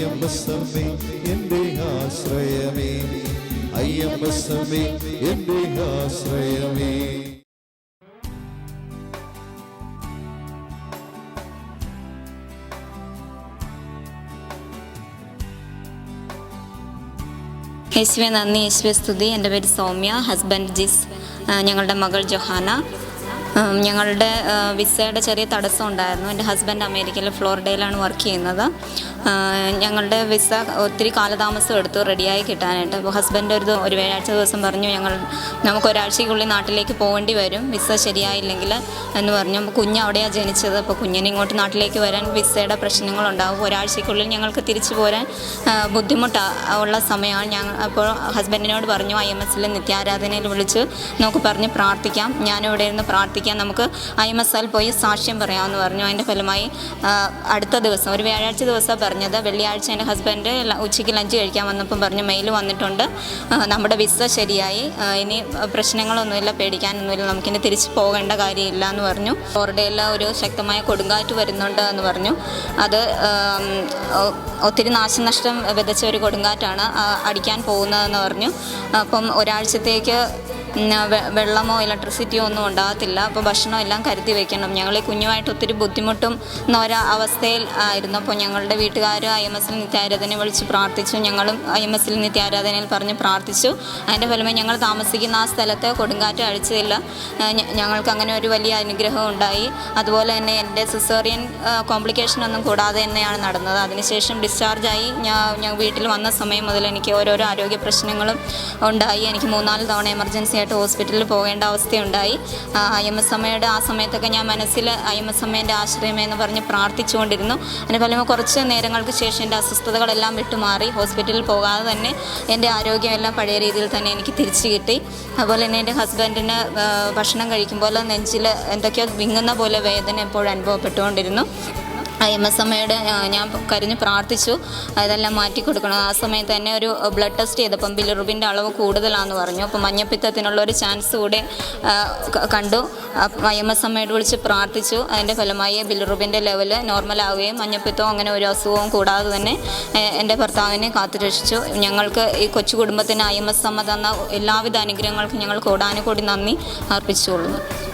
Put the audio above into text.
അയ്യമ്പസമ്മേ എന്റെ ആശ്രയമേ. അയ്യമ്പസമ്മേ എന്റെ ആശ്രയമേ. യേശുവെ നന്ദി. യേശുവെ സ്തുതി. എന്റെ പേര് സൗമ്യ. ഹസ്ബൻഡ് ജിസ് ഞങ്ങളുടെ മകൾ ജൊഹാന. ഞങ്ങളുടെ വിസയുടെ ചെറിയ തടസ്സം ഉണ്ടായിരുന്നു. എന്റെ ഹസ്ബൻഡ് അമേരിക്കയിലെ ഫ്ലോറിഡയിലാണ് വർക്ക് ചെയ്യുന്നത്. ഞങ്ങളുടെ വിസ ഒത്തിരി കാലതാമസം എടുത്തു റെഡിയായി കിട്ടാനായിട്ട്. അപ്പോൾ ഹസ്ബൻഡ് ഒരു ഒരു വ്യാഴാഴ്ച ദിവസം പറഞ്ഞു ഞങ്ങൾ നമുക്ക് ഒരാഴ്ചയ്ക്കുള്ളിൽ നാട്ടിലേക്ക് പോകേണ്ടി വരും. വിസ ശരിയായില്ലെങ്കിൽ എന്ന് പറഞ്ഞു. അപ്പോൾ കുഞ്ഞ് അവിടെയാണ് ജനിച്ചത്. അപ്പോൾ കുഞ്ഞിന് ഇങ്ങോട്ട് നാട്ടിലേക്ക് വരാൻ വിസയുടെ പ്രശ്നങ്ങളുണ്ടാവും ഒരാഴ്ചയ്ക്കുള്ളിൽ ഞങ്ങൾക്ക് തിരിച്ചു പോരാൻ ബുദ്ധിമുട്ടാ ഉള്ള സമയമാണ് ഞങ്ങൾ അപ്പോൾ ഹസ്ബൻഡിനോട് പറഞ്ഞു ഐ എം എസിലെ നിത്യാരാധനയിൽ വിളിച്ച്. നമുക്ക് പറഞ്ഞ് പ്രാർത്ഥിക്കാം. ഞാനിവിടെ ഇരുന്ന് പ്രാർത്ഥിക്കാം. നമുക്ക് ഐ എം എസ് പോയി സാക്ഷ്യം പറയാമെന്ന് പറഞ്ഞു. അതിന്റെ ഫലമായി അടുത്ത ദിവസം ഒരു വ്യാഴാഴ്ച ദിവസമാണ് പറഞ്ഞത്. വെള്ളിയാഴ്ച എന്റെ ഹസ്ബൻഡ് ഉച്ചയ്ക്ക് ലഞ്ച് കഴിക്കാൻ വന്നപ്പം പറഞ്ഞു മെയിൽ വന്നിട്ടുണ്ട്. നമ്മുടെ വിസ ശരിയായി. ഇനി പ്രശ്നങ്ങളൊന്നുമില്ല പേടിക്കാനൊന്നുമില്ല നമുക്കിനി തിരിച്ച് പോകേണ്ട കാര്യമില്ല എന്ന് പറഞ്ഞു. ഫ്ലോറിഡയിൽ ഒരു ശക്തമായ കൊടുങ്കാറ്റ് വരുന്നുണ്ട് എന്ന് പറഞ്ഞു. അത് ഒത്തിരി നാശനഷ്ടം വിതച്ച ഒരു കൊടുങ്കാറ്റാണ് അടിക്കാൻ പോകുന്നതെന്ന് പറഞ്ഞു. അപ്പം ഒരാഴ്ചത്തേക്ക് വെള്ളമോ ഇലക്ട്രിസിറ്റിയോ ഒന്നും ഉണ്ടാകത്തില്ല. അപ്പോൾ ഭക്ഷണം എല്ലാം കരുതി വെക്കണം. ഞങ്ങൾ കുഞ്ഞുമായിട്ട് ഒത്തിരി ബുദ്ധിമുട്ടും എന്നൊരു അവസ്ഥയിൽ ആയിരുന്നു അപ്പോൾ ഞങ്ങളുടെ വീട്ടുകാർ ഐ എം എസിൽ നിത്യാരാധന വിളിച്ച് പ്രാർത്ഥിച്ചു. ഞങ്ങളും ഐ എം എസിൽ നിത്യാരാധനയിൽ പറഞ്ഞ് പ്രാർത്ഥിച്ചു. അതിന്റെ ഫലമായി ഞങ്ങൾ താമസിക്കുന്ന ആ സ്ഥലത്ത് കൊടുങ്കാറ്റ് അഴിച്ചതില്ല. ഞങ്ങൾക്ക് അങ്ങനെ ഒരു വലിയ അനുഗ്രഹം ഉണ്ടായി. അതുപോലെ തന്നെ എന്റെ സിസേറിയൻ കോംപ്ലിക്കേഷൻ ഒന്നും കൂടാതെ തന്നെയാണ് നടന്നത്. അതിനുശേഷം ഡിസ്ചാർജായി ഞാൻ ഞാൻ വീട്ടിൽ വന്ന സമയം മുതൽ എനിക്ക് ഓരോരോ ആരോഗ്യ പ്രശ്നങ്ങളും ഉണ്ടായി. എനിക്ക് മൂന്നാൽ തവണ എമർജൻസി ആയിട്ട് ഹോസ്പിറ്റലിൽ പോകേണ്ട അവസ്ഥയുണ്ടായി. അമ്മയുടെ ആ സമയത്തൊക്കെ ഞാൻ മനസ്സിൽ അമ്മേന്റെ ആശ്രയമേ എന്ന് പറഞ്ഞ് പ്രാർത്ഥിച്ചുകൊണ്ടിരുന്നു. അതിന് ഫലമായി കുറച്ച് നേരങ്ങൾക്ക് ശേഷം എന്റെ അസ്വസ്ഥതകളെല്ലാം വിട്ടുമാറി. ഹോസ്പിറ്റലിൽ പോകാതെ തന്നെ എന്റെ ആരോഗ്യമെല്ലാം പഴയ രീതിയിൽ തന്നെ എനിക്ക് തിരിച്ചു കിട്ടി. അതുപോലെ തന്നെ എന്റെ ഹസ്ബൻഡിന് ഭക്ഷണം കഴിക്കുമ്പോൾ നെഞ്ചിൽ എന്തൊക്കെയോ വിങ്ങുന്ന പോലെ വേദന എപ്പോഴും അനുഭവപ്പെട്ടുകൊണ്ടിരുന്നു. എം എസ് അമ്മയുടെ ഞാൻ കരഞ്ഞ് പ്രാർത്ഥിച്ചു. അതെല്ലാം മാറ്റി കൊടുക്കണം ആ സമയത്ത് തന്നെ ഒരു ബ്ലഡ് ടെസ്റ്റ് ചെയ്തപ്പം ബിലിറുബിന്റെ അളവ് കൂടുതലാണെന്ന് പറഞ്ഞു. അപ്പം മഞ്ഞപ്പിത്തത്തിനുള്ള ഒരു ചാൻസ് കൂടെ കണ്ടു. എം എസ് അമ്മയോട് വിളിച്ച് പ്രാർത്ഥിച്ചു. അതിന്റെ ഫലമായി ബിലിറുബിന്റെ ലെവൽ നോർമലാവുകയും മഞ്ഞപ്പിത്തവും അങ്ങനെ ഒരു അസുഖവും കൂടാതെ തന്നെ എന്റെ ഭർത്താവിനെ കാത്തുരക്ഷിച്ചു. ഞങ്ങൾക്ക് ഈ കൊച്ചു കുടുംബത്തിന് ഐ എം എസ് അമ്മ തന്ന എല്ലാവിധ അനുഗ്രഹങ്ങൾക്കും ഞങ്ങൾ കോടാനുകൂടി നന്ദി അർപ്പിച്ചുകൊള്ളുന്നു.